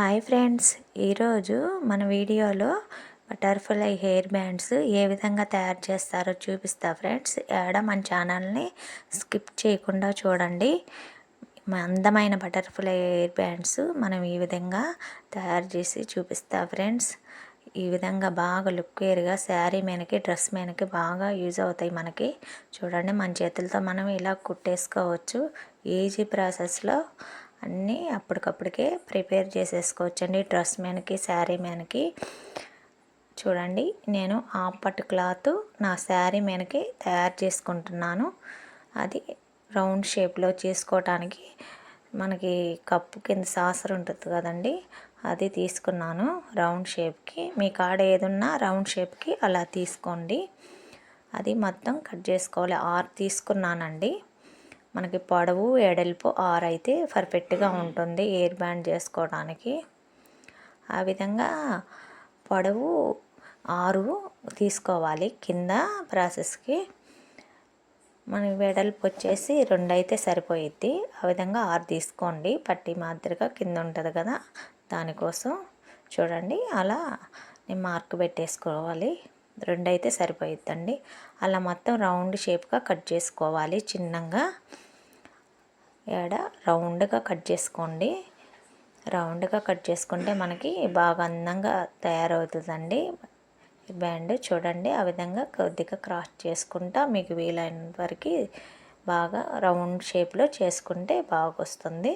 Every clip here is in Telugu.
Hi friends. ఈరోజు మన వీడియోలో బటర్ఫ్లై హెయిర్ బ్యాండ్స్ ఏ విధంగా తయారు చేస్తారో చూపిస్తా ఫ్రెండ్స్. ఏడ మన ఛానల్ని స్కిప్ చేయకుండా చూడండి. అందమైన బటర్ఫ్లై హెయిర్ బ్యాండ్స్ మనం ఈ విధంగా తయారు చేసి చూపిస్తా ఫ్రెండ్స్. ఈ విధంగా బాగా లుక్ వేరుగా శారీ మీనకి డ్రెస్ మీనకి బాగా యూజ్ అవుతాయి మనకి. చూడండి మన చేతులతో మనం ఇలా కుట్టేసుకోవచ్చు. ఈజీ ప్రాసెస్లో అన్నీ అప్పటికప్పటికే ప్రిపేర్ చేసేసుకోవచ్చండి. డ్రెస్ మీదకి శారీ మీదకి చూడండి నేను ఆ పట్టు క్లాత్ నా శారీ మీదకి తయారు చేసుకుంటున్నాను. అది రౌండ్ షేప్లో చేసుకోవటానికి మనకి కప్పు కింద సాసర్ ఉంటుంది కదండి అది తీసుకున్నాను రౌండ్ షేప్కి. మీ కాడ ఏదున్నా రౌండ్ షేప్కి అలా తీసుకోండి. అది మొత్తం కట్ చేసుకోవాలి. ఆరు తీసుకున్నానండి. మనకి పొడవు ఎడల్పు ఆరు అయితే పర్ఫెక్ట్గా ఉంటుంది ఎయిర్ బ్యాండ్ చేసుకోవడానికి. ఆ విధంగా పొడవు ఆరు తీసుకోవాలి. కింద ప్రాసెస్కి మన వెడల్పు వచ్చేసి రెండు అయితే సరిపోయిద్ది. ఆ విధంగా ఆరు తీసుకోండి. పట్టి మాదిరిగా కింద ఉంటుంది కదా దానికోసం చూడండి. అలా నేను మార్క్ పెట్టేసుకోవాలి. రెండు అయితే సరిపోయిద్దండి. అలా మొత్తం రౌండ్ షేప్గా కట్ చేసుకోవాలి. చిన్నగా ఏడ రౌండ్గా కట్ చేసుకోండి. రౌండ్గా కట్ చేసుకుంటే మనకి బాగా అందంగా తయారవుతుందండి. బ్యాండ్ చూడండి ఆ విధంగా కొద్దిగా క్రాస్ చేసుకుంటా మీకు వీలైనంత వరకు బాగా రౌండ్ షేప్లో చేసుకుంటే బాగా వస్తుంది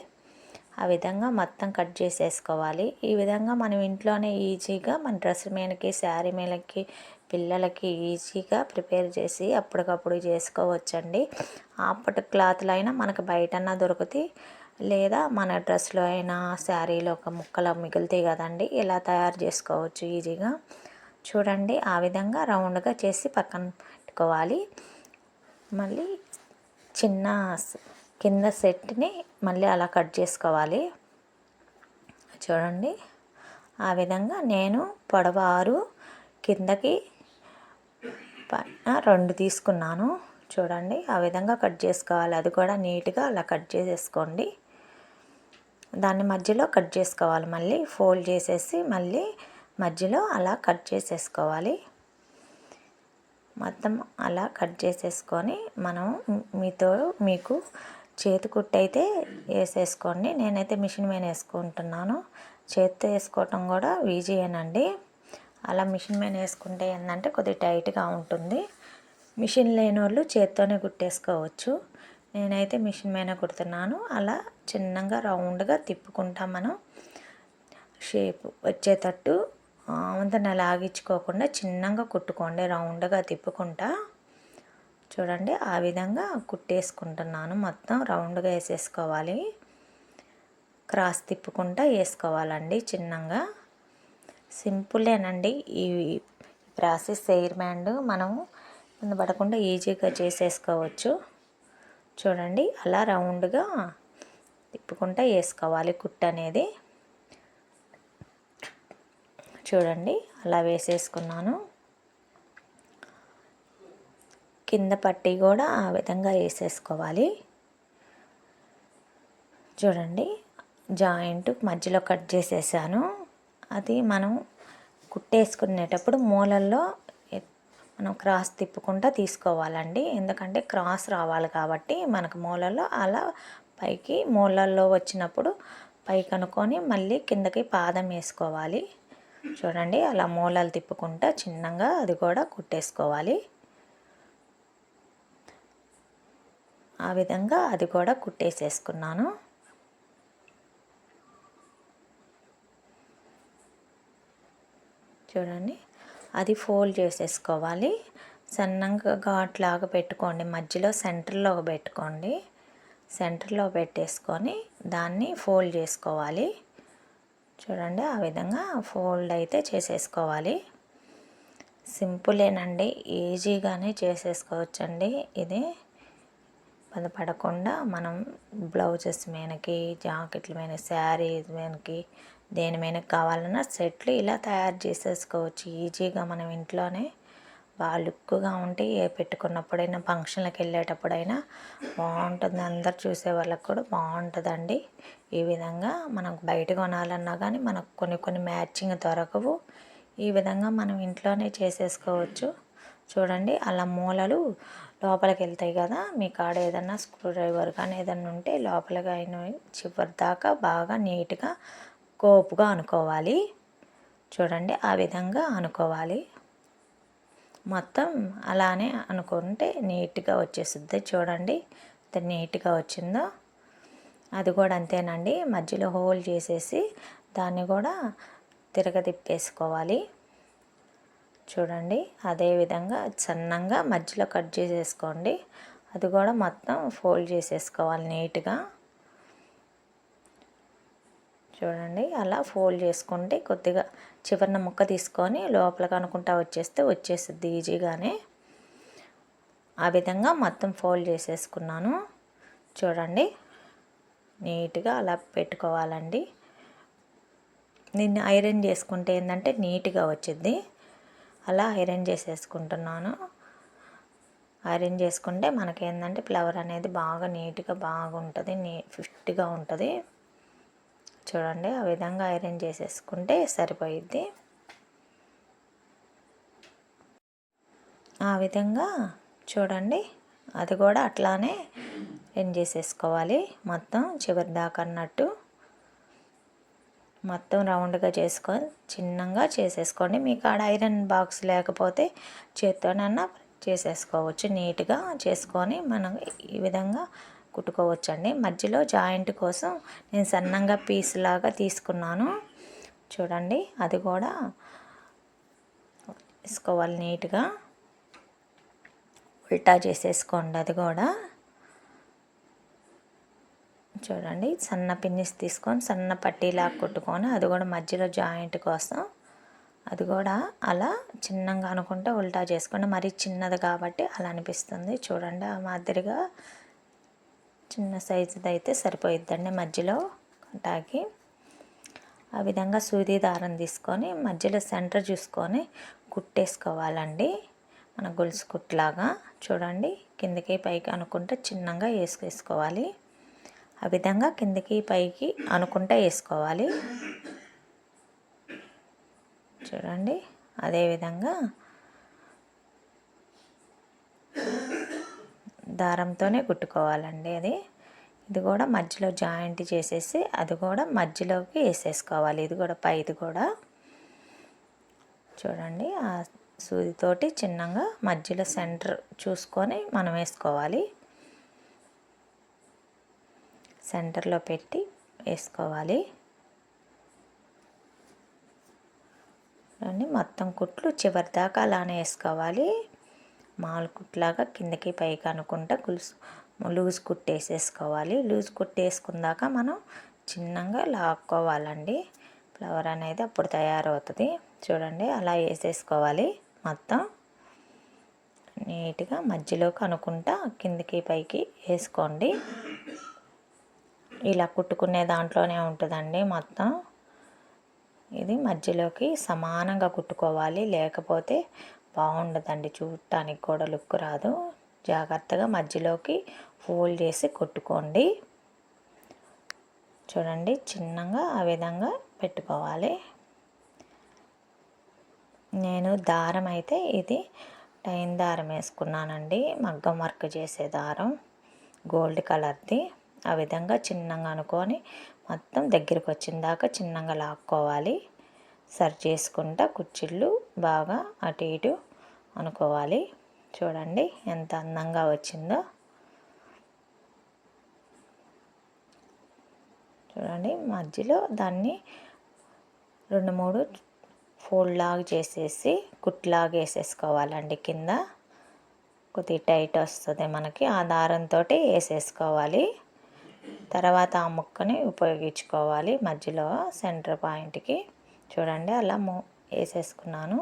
ఆ విధంగా మొత్తం కట్ చేసేసుకోవాలి. ఈ విధంగా మనం ఇంట్లోనే ఈజీగా మన డ్రెస్ మీదకి శారీ మీదకి పిల్లలకి ఈజీగా ప్రిపేర్ చేసి అప్పటికప్పుడు చేసుకోవచ్చండి. అప్పటి క్లాత్లు అయినా మనకు బయటన్నా దొరుకుతాయి లేదా మన డ్రెస్లో అయినా శారీలో ఒక ముక్కలు మిగులుతాయి కదండి ఇలా తయారు చేసుకోవచ్చు ఈజీగా. చూడండి ఆ విధంగా రౌండ్గా చేసి పక్కన పెట్టుకోవాలి. మళ్ళీ చిన్న కింద సెట్ని మళ్ళీ అలా కట్ చేసుకోవాలి. చూడండి. ఆ విధంగా నేను పొడవారు కిందకి పైన రెండు తీసుకున్నాను. చూడండి. ఆ విధంగా కట్ చేసుకోవాలి. అది కూడా నీట్గా అలా కట్ చేసేసుకోండి. దాన్ని మధ్యలో కట్ చేసుకోవాలి. మళ్ళీ ఫోల్డ్ చేసేసి మళ్ళీ మధ్యలో అలా కట్ చేసేసుకోవాలి. మొత్తం అలా కట్ చేసేసుకొని మనం మీతో మీకు చేతి కుట్టు అయితే వేసేసుకోండి. నేనైతే మిషన్ మీద వేసుకుంటున్నాను. చేతితో వేసుకోవటం కూడా ఈజీయేనండి. అలా మిషన్ మీద వేసుకుంటే ఏంటంటే కొద్దిగా టైట్గా ఉంటుంది. మిషన్ లేని వాళ్ళు చేత్తోనే కుట్టేసుకోవచ్చు. నేనైతే మిషన్ మీద కుడుతున్నాను. అలా చిన్నగా రౌండ్గా తిప్పుకుంటా మనం. షేప్ వచ్చేటట్టు వంతన లాగించుకోకుండా చిన్నగా కుట్టుకోండి. రౌండ్గా తిప్పుకుంటా. చూడండి ఆ విధంగా కుట్టేసుకుంటున్నాను. మొత్తం రౌండ్గా వేసేసుకోవాలి. క్రాస్ తిప్పుకుంటా వేసుకోవాలండి చిన్నగా. సింపులేనండి ఈ ప్రాసెస్ ఎయిర్ బ్యాండ్. మనం కింద పడకుండా ఈజీగా చేసేసుకోవచ్చు. చూడండి అలా రౌండ్గా తిప్పుకుంటా వేసుకోవాలి కుట్టు అనేది. చూడండి అలా వేసేసుకున్నాను. కింద పట్టి కూడా ఆ విధంగా వేసేసుకోవాలి. చూడండి జాయింట్ మధ్యలో కట్ చేసేసాను. అది మనం కుట్టేసుకునేటప్పుడు మూలల్లో మనం క్రాస్ తిప్పుకుంటా తీసుకోవాలండి. ఎందుకంటే క్రాస్ రావాలి కాబట్టి మనకు మూలల్లో అలా పైకి మూలల్లో వచ్చినప్పుడు పైకి అనుకొని మళ్ళీ కిందకి పాదం వేసుకోవాలి. చూడండి అలా మూలలు తిప్పుకుంటా చిన్నగా అది కూడా కుట్టేసుకోవాలి. ఆ విధంగా అది కూడా కుట్టేసేసుకున్నాను. చూడండి అది ఫోల్డ్ చేసేసుకోవాలి. సన్నంగా ఘాట్ లాగా పెట్టుకోండి. మధ్యలో సెంటర్లో పెట్టుకోండి. సెంటర్లో పెట్టేసుకొని దాన్ని ఫోల్డ్ చేసుకోవాలి. చూడండి ఆ విధంగా ఫోల్డ్ అయితే చేసేసుకోవాలి. సింపులేనండి. ఈజీగానే చేసేసుకోవచ్చండి ఇది. ఇబ్బంది పడకుండా మనం బ్లౌజెస్ మీదకి జాకెట్ల మీద శారీస్ మీదకి దేని మీద కావాలన్నా సెట్లు ఇలా తయారు చేసేసుకోవచ్చు. ఈజీగా మనం ఇంట్లోనే బాగా లుక్గా ఉంటే ఏ పెట్టుకున్నప్పుడైనా ఫంక్షన్లకు వెళ్ళేటప్పుడైనా బాగుంటుంది. అందరు చూసే వాళ్ళకి కూడా బాగుంటుందండి. ఈ విధంగా మనకు బయట కొనాలన్నా కానీ మనకు కొన్ని కొన్ని మ్యాచింగ్ దొరకవు. ఈ విధంగా మనం ఇంట్లోనే చేసేసుకోవచ్చు. చూడండి అలా మూలలు లోపలికి వెళ్తాయి కదా మీ కాడ ఏదన్నా స్క్రూ డ్రైవర్ కానీ ఏదన్నా ఉంటే లోపలికి అయిన చివరి దాకా బాగా నీట్గా కోపుగా అనుకోవాలి. చూడండి ఆ విధంగా అనుకోవాలి. మొత్తం అలానే అనుకుంటే నీట్గా వచ్చేస్తుంది చూడండి ఎంత నీట్గా వచ్చిందో. అది కూడా అంతేనండి. మధ్యలో హోల్ చేసేసి దాన్ని కూడా తిరగదిప్పేసుకోవాలి చూడండి. అదేవిధంగా సన్నంగా మధ్యలో కట్ చేసేసుకోండి. అది కూడా మొత్తం ఫోల్డ్ చేసేసుకోవాలి నీట్గా. చూడండి. అలా ఫోల్డ్ చేసుకుంటే కొద్దిగా చివరిన ముక్క తీసుకొని లోపల అనుకుంటా వచ్చేస్తే వచ్చేస్తుంది ఈజీగానే. ఆ విధంగా మొత్తం ఫోల్డ్ చేసేసుకున్నాను. చూడండి. నీట్గా అలా పెట్టుకోవాలండి. దీన్ని ఐరన్ చేసుకుంటే ఏంటంటే నీట్గా వచ్చింది అలా ఐరన్ చేసేసుకుంటున్నాను. ఐరన్ చేసుకుంటే మనకేంటంటే ఫ్లవర్ అనేది బాగా నీట్గా బాగుంటుంది. నీ ఫిట్గా ఉంటుంది. చూడండి ఆ విధంగా ఐరన్ చేసేసుకుంటే సరిపోయిద్ది. ఆ విధంగా చూడండి అది కూడా అట్లానే ఎండ్ చేసేసుకోవాలి. మొత్తం చివరి దాకా అన్నట్టు. మొత్తం రౌండ్గా చేసుకొని చిన్నగా చేసేసుకోండి. మీకు ఆడ ఐరన్ బాక్స్ లేకపోతే చేత్తోనన్నా చేసేసుకోవచ్చు. నీట్గా చేసుకొని మనం ఈ విధంగా కుట్టుకోవచ్చండి. మధ్యలో జాయింట్ కోసం నేను సన్నంగా పీస్ లాగా తీసుకున్నాను. చూడండి అది కూడా వేసుకోవాలి నీట్గా. ఉల్టా చేసేసుకోండి అది కూడా. చూడండి. సన్న పిన్నిస్ తీసుకొని సన్న పట్టీలా కుట్టుకొని అది కూడా మధ్యలో జాయింట్ కోసం అది కూడా అలా చిన్నగా అనుకుంటే ఉల్టా చేసుకోండి. మరీ చిన్నది కాబట్టి అలా అనిపిస్తుంది. చూడండి ఆ మాదిరిగా చిన్న సైజుది అయితే సరిపోయిద్దండి మధ్యలో కంటాకి ఆ విధంగా సూది దారం తీసుకొని మధ్యలో సెంటర్ చూసుకొని కుట్టేసుకోవాలండి. మన గొలుసు కుట్లాగా. చూడండి. కిందకి పైకి అనుకుంటే చిన్నగా వేసుకేసుకోవాలి ఆ విధంగా కిందకి పైకి అనుకుంటే వేసుకోవాలి. చూడండి అదేవిధంగా దారంతోనే కుట్టుకోవాలండి అది. ఇది కూడా మధ్యలో జాయింట్ చేసేసి అది కూడా మధ్యలోకి వేసేసుకోవాలి. ఇది కూడా పైది కూడా. చూడండి ఆ సూదితోటి చిన్నగా మధ్యలో సెంటర్ చూసుకొని మనం వేసుకోవాలి. సెంటర్లో పెట్టి వేసుకోవాలి. మొత్తం కుట్లు చివరి దాకా అలానే వేసుకోవాలి. మామూలు కుట్లాగా కిందకి పైకి అనుకుంటా గులుసు లూజ్ కుట్టేసేసుకోవాలి లూజ్ కుట్టేసుకున్నాక మనం చిన్నగా లాక్కోవాలండి. ఫ్లవర్ అనేది అప్పుడు తయారవుతుంది. చూడండి అలా వేసేసుకోవాలి మొత్తం. నీట్గా మధ్యలోకి అనుకుంటా కిందకి పైకి వేసుకోండి. ఇలా కుట్టుకునే దాంట్లోనే ఉంటుందండి మొత్తం. ఇది మధ్యలోకి సమానంగా కుట్టుకోవాలి. లేకపోతే బాగుండదండి. చూడటానికి కూడా లుక్ రాదు. జాగ్రత్తగా మధ్యలోకి ఫోల్డ్ చేసి కొట్టుకోండి. చూడండి చిన్నగా ఆ విధంగా పెట్టుకోవాలి. నేను దారం అయితే ఇది టైన్ దారం వేసుకున్నానండి. మగ్గం వర్క్ చేసే దారం. గోల్డ్ కలర్ది. ఆ విధంగా చిన్నగా అనుకొని మొత్తం దగ్గరికి వచ్చిన దాకా చిన్నగా లాక్కోవాలి. సరి చేసుకుంటా కుర్చీళ్ళు బాగా అటు ఇటు అనుకోవాలి. చూడండి ఎంత అందంగా వచ్చిందో. చూడండి మధ్యలో దాన్ని రెండు మూడు ఫోల్డ్ లాగా చేసేసి కుట్లాగా వేసేసుకోవాలండి కింద. కొద్దిగా టైట్ వస్తుంది మనకి. ఆ దారంతో వేసేసుకోవాలి. తర్వాత ఆ ముక్కని ఉపయోగించుకోవాలి. మధ్యలో సెంటర్ పాయింట్కి చూడండి అలా మూ వేసేసుకున్నాను.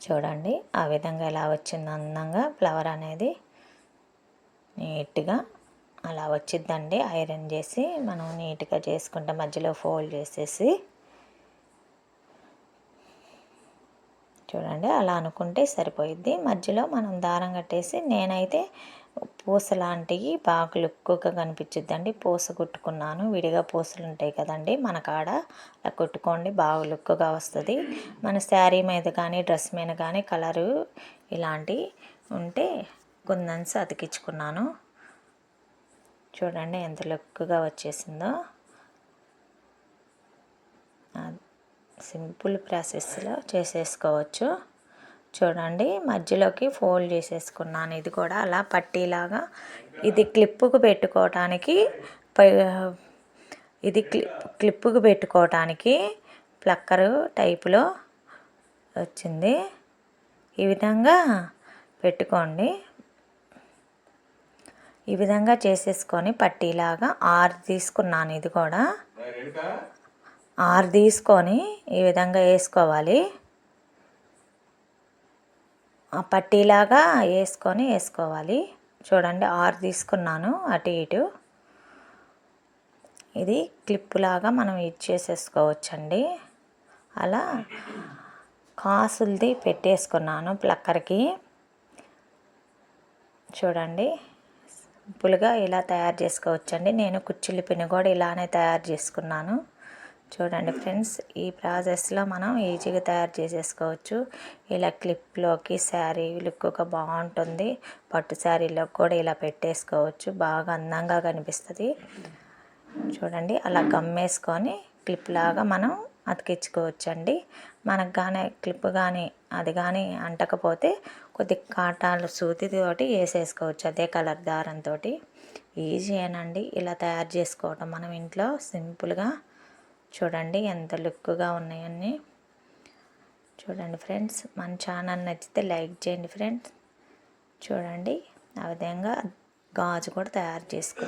చూడండి ఆ విధంగా ఎలా వచ్చింది అందంగా. ఫ్లవర్ అనేది నీట్గా అలా వచ్చిద్దండి. ఐరన్ చేసి మనం నీట్గా చేసుకుంటే మధ్యలో ఫోల్డ్ చేసేసి చూడండి అలా అనుకుంటే సరిపోయిద్ది. మధ్యలో మనం దారం కట్టేసి నేనైతే పూస లాంటివి బాగా లుక్గా కనిపించిద్దండి. పూస కుట్టుకున్నాను. విడిగా పూసలు ఉంటాయి కదండి. మన కాడ అలా కుట్టుకోండి బాగా లుక్గా వస్తుంది. మన శారీ మీద కానీ డ్రెస్ మీద కానీ కలరు ఇలాంటి ఉంటే కుందన్స్ అతికించుకున్నాను. చూడండి ఎంత లుక్గా వచ్చేసిందో. సింపుల్ ప్రాసెస్లో చేసేసుకోవచ్చు. చూడండి మధ్యలోకి ఫోల్డ్ చేసేసుకున్నాను. ఇది కూడా అలా పట్టీలాగా. ఇది క్లిప్పుకు పెట్టుకోవటానికి ఇది క్లిప్ క్లిప్పుకు పెట్టుకోవటానికి ప్లక్కరు టైపులో వచ్చింది. ఈ విధంగా పెట్టుకోండి. ఈ విధంగా చేసేసుకొని పట్టీలాగా ఆరు తీసుకున్నాను ఇది కూడా. ఆరు తీసుకొని ఈ విధంగా వేసుకోవాలి. పట్టీలాగా వేసుకొని వేసుకోవాలి. చూడండి ఆరు తీసుకున్నాను అటు ఇటు. ఇది క్లిప్పులాగా మనం మనం ఇచ్చేసేసుకోవచ్చండి అలా కాసులది పెట్టేసుకున్నాను ప్లక్కర్కి. చూడండి సింపుల్గా ఇలా తయారు చేసుకోవచ్చండి. నేను కుచ్చిల్లి పిన్ కూడా ఇలానే తయారు చేసుకున్నాను. చూడండి ఫ్రెండ్స్ ఈ ప్రాసెస్లో మనం ఈజీగా తయారు చేసేసుకోవచ్చు. ఇలా క్లిప్లోకి శారీ లుక్గా బాగుంటుంది. పట్టు శారీలో కూడా ఇలా పెట్టేసుకోవచ్చు. బాగా అందంగా కనిపిస్తుంది. చూడండి అలా గమ్మేసుకొని క్లిప్ లాగా మనం అతికించుకోవచ్చండి. మనకు కానీ క్లిప్ కానీ అది కానీ అంటకపోతే కొద్ది కాటాలు సూతితోటి వేసేసుకోవచ్చు అదే కలర్ దారంతో ఈజీ ఏనండి. ఇలా తయారు చేసుకోవటం. మనం ఇంట్లో సింపుల్గా చూడండి ఎంత లుక్గా ఉన్నాయన్నీ. చూడండి ఫ్రెండ్స్ మన ఛానల్ నచ్చితే లైక్ చేయండి ఫ్రెండ్స్. చూడండి ఆ విధంగా గాజు కూడా తయారు చేసుకుంటాం